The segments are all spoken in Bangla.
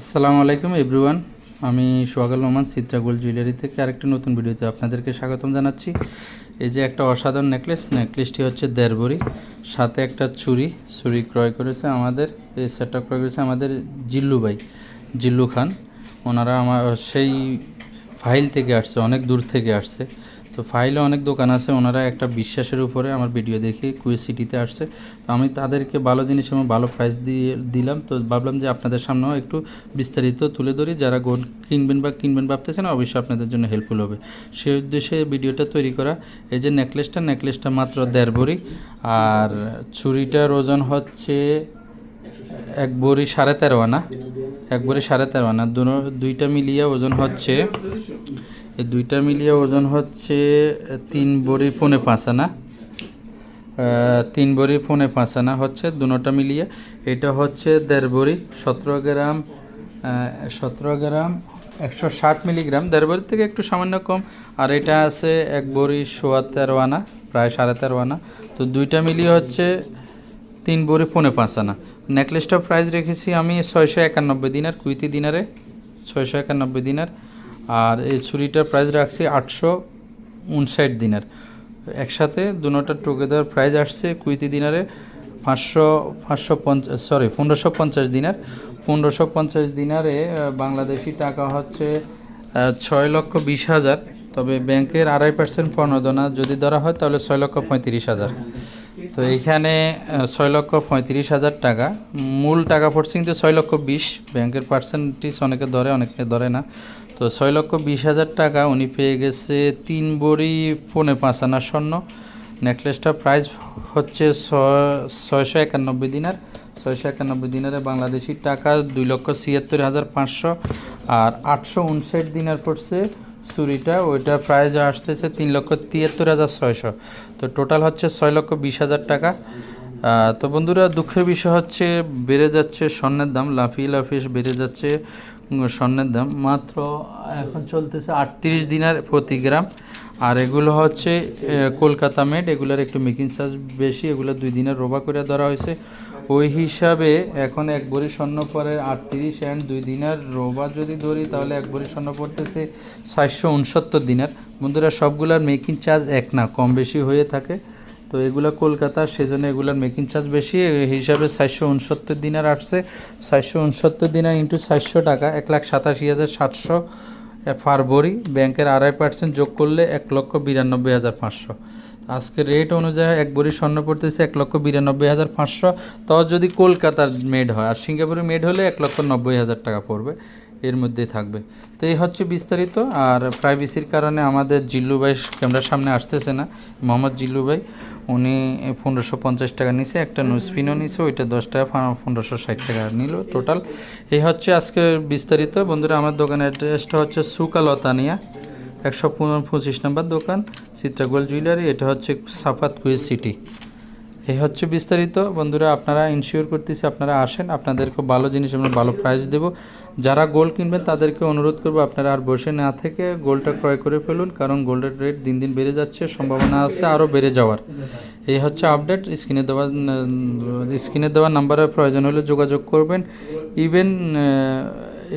আসসালামু আলাইকুম এভরিওয়ান। আমি সোহাগাল রহমান সিত্রা গোল্ড জুয়েলারি থেকে আরেকটি নতুন ভিডিওতে আপনাদেরকে স্বাগতম জানাচ্ছি। এই যে একটা অসাধারণ নেকলেস, নেকলেসটি হচ্ছে দেড়বড়ি, সাথে একটা চুড়ি চুড়ি ক্রয় করেছে আমাদের, এই সেটটা ক্রয় করেছে আমাদের জিল্লু ভাই, জিল্লু খান। ওনারা আমার, সেই ফাইল থেকে আসছে, অনেক দূর থেকে আসছে। তো ফাইলে অনেক দোকান আছে, ওনারা একটা বিশ্বাসের উপরে আমার ভিডিও দেখে কুয়ে সিটিতে আসছে। তো আমি তাদেরকে ভালো জিনিস এবং ভালো প্রাইস দিয়ে দিলাম। তো ভাবলাম যে আপনাদের সামনেও একটু বিস্তারিত তুলে ধরি। যারা গোল্ড কিনবেন বা কিনবেন ভাবতেছেন, অবশ্যই আপনাদের জন্য হেল্পফুল হবে। সেই উদ্দেশ্যে ভিডিওটা তৈরি করা। এই যে নেকলেসটা নেকলেসটা মাত্র দেড় ভরি। আর ছুরিটার ওজন হচ্ছে এক বড়ি সাড়ে তেরো আনা। এক বড়ি সাড়ে তেরো আনা। দুইটা মিলিয়ে ওজন হচ্ছে এই দুইটা মিলিয়ে ওজন হচ্ছে তিন বড়ি পৌনে পাঁচ আনা তিন বড়ি পৌনে পাঁচ আনা হচ্ছে দুটোটা মিলিয়ে। এটা হচ্ছে দেড় বড়ি, সতেরো গ্রাম সতেরো গ্রাম, একশো ষাট মিলিগ্রাম। দেড় বড়ির থেকে একটু সামান্য কম। আর এটা আছে এক বড়ি সোয়া তেরো আনা, প্রায় সাড়ে তেরো আনা। তো দুইটা মিলিয়ে হচ্ছে তিন বড়ি পৌনে পাঁচ আনা নেকলেসটার প্রাইস রেখেছি আমি ছয়শো একানব্বই দিনার, কুইতি দিনারে। ছয়শো একানব্বই দিনার। আর এই ছুরিটার প্রাইস রাখছি আটশো উনষাট দিনার। একসাথে দুটোটার টুগেদার প্রাইস আসছে কুইতি দিনারে পাঁচশো পাঁচশো পঞ্চাশ সরি পনেরোশো পঞ্চাশ দিনার। পনেরোশো পঞ্চাশ দিনারে বাংলাদেশি টাকা হচ্ছে ছয় লক্ষ বিশ হাজার। তবে ব্যাংকের আড়াই পার্সেন্ট প্রণোদনা যদি ধরা হয় তাহলে ছয় লক্ষ পঁয়ত্রিশ হাজার। তো এইখানে ছয় লক্ষ পঁয়ত্রিশ হাজার টাকা। মূল টাকা পড়ছে কিন্তু ছয় লক্ষ বিশ। ব্যাংকের পার্সেন্টেজ অনেকে ধরে অনেকে ধরে না। তো ছয় লক্ষ বিশ হাজার টাকা উনি পেয়ে গেছে তিন বড়ি পৌনে পাঁচ আনা স্বর্ণ। নেকলেসটার প্রাইস হচ্ছে ছয়- ছয়শো একানব্বই দিনার। ছয়শো একানব্বই দিনারে বাংলাদেশি টাকা দুই লক্ষ ছিয়াত্তর হাজার পাঁচশো। আর আটশো উনষাট দিনার পড়ছে চুরিটা, ওইটা প্রাইস আসতেছে তিন লক্ষ তিয়াত্তর হাজার ছয়শো। তো টোটাল হচ্ছে ছয় লক্ষ বিশ হাজার টাকা। তো বন্ধুরা, দুঃখের বিষয় হচ্ছে বেড়ে যাচ্ছে স্বর্ণের দাম, লাফিয়ে লাফিয়ে বেড়ে যাচ্ছে স্বর্ণের দাম। মাত্র এখন চলতেছে আটত্রিশ দিনার প্রতি গ্রাম। আর এগুলো হচ্ছে কলকাতা মেড এগুলোর একটু মেকিং চার্জ বেশি, এগুলো দুই দিনের রোবা করে ধরা হয়েছে। ওই হিসাবে এখন এক ভরি স্বর্ণ পরে আটত্রিশ অ্যান্ড দুই দিনের রোবা যদি ধরি, তাহলে এক ভরি স্বর্ণ পড়তেছে চারশো উনসত্তর দিনের। বন্ধুরা, সবগুলার মেকিং চার্জ এক না, কম বেশি হয়ে থাকে। তো এগুলো কলকাতার, সেজন্য এগুলোর মেকিং চার্জ বেশি। হিসাবে চারশো উনসত্তর দিনের আসছে। চারশো উনসত্তর দিনের ইন্টু সাতশো টাকা, এক লাখ সাতাশি হাজার সাতশো ফারবরি ব্যাংকের আড়াই পার্সেন্ট যোগ করলে এক লক্ষ বিরানব্বই হাজার পাঁচশো। আজকে রেট অনুযায়ী এক বড়ি স্বর্ণ পড়তেছে এক লক্ষ বিরানব্বই হাজার পাঁচশো। তাও যদি কলকাতার মেড হয় আর সিঙ্গাপুরে মেড হলে এক লক্ষ নব্বই হাজার টাকা পড়বে এর মধ্যেই থাকবে। তো এই হচ্ছে বিস্তারিত আর প্রাইভেসির কারণে আমাদের জিল্লু ভাই ক্যামেরার সামনে আসতেছে না মোহাম্মদ জিল্লু ভাই। উনি পনেরোশো পঞ্চাশ টাকা নিছে একটা নুসপিনও নিছে ওইটা দশ টাকা পনেরোশো ষাট টাকা নিল টোটাল এই হচ্ছে আজকে বিস্তারিত। বন্ধুরা আমার দোকানের অ্যাড্রেসটা হচ্ছে সুকালতানিয়া। একশো পনেরো, পঁচিশ নম্বর দোকান, চিত্রাগোল জুয়েলারি, এটা হচ্ছে সাফাত কুইজ সিটি। এই হচ্ছে বিস্তারিত। বন্ধুরা, আপনারা ইনশিওর করতেছি, আপনারা আসেন, আপনাদেরকে ভালো জিনিস আমরা ভালো প্রাইস দেব। যারা গোল্ড কিনবেন, তাদেরকে অনুরোধ করব, আপনারা আর বসে না থেকে গোল্ডটা ক্রয় করে ফেলুন, কারণ গোল্ডের রেট দিন দিন বেড়ে যাচ্ছে, সম্ভাবনা আছে আরও বেড়ে যাওয়ার। এই হচ্ছে আপডেট স্ক্রিনে দেওয়া স্ক্রিনে দেওয়া নাম্বারের প্রয়োজন হলে যোগাযোগ করবেন। ইভেন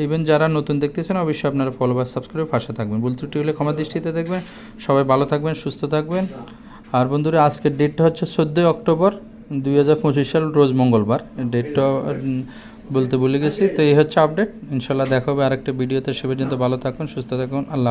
ইভেন যারা নতুন দেখতেছেন, অবশ্যই আপনারা ফলো বা সাবস্ক্রাইব পাশে থাকবেন। ভুল ত্রুটি হলে ক্ষমা দৃষ্টিতে দেখবেন। সবাই ভালো থাকবেন, সুস্থ থাকবেন। আর বন্ধুরা, আজকের ডেটটা হচ্ছে চোদ্দোই অক্টোবর দুই হাজার পঁচিশ সাল, রোজ মঙ্গলবার। ডেটটা বলতে ভুলে গেছি। তো এই হচ্ছে আপডেট ইনশাল্লাহ দেখা হবে আরেকটা ভিডিওতে সে পর্যন্ত ভালো থাকুন, সুস্থ থাকুন। আল্লাহ।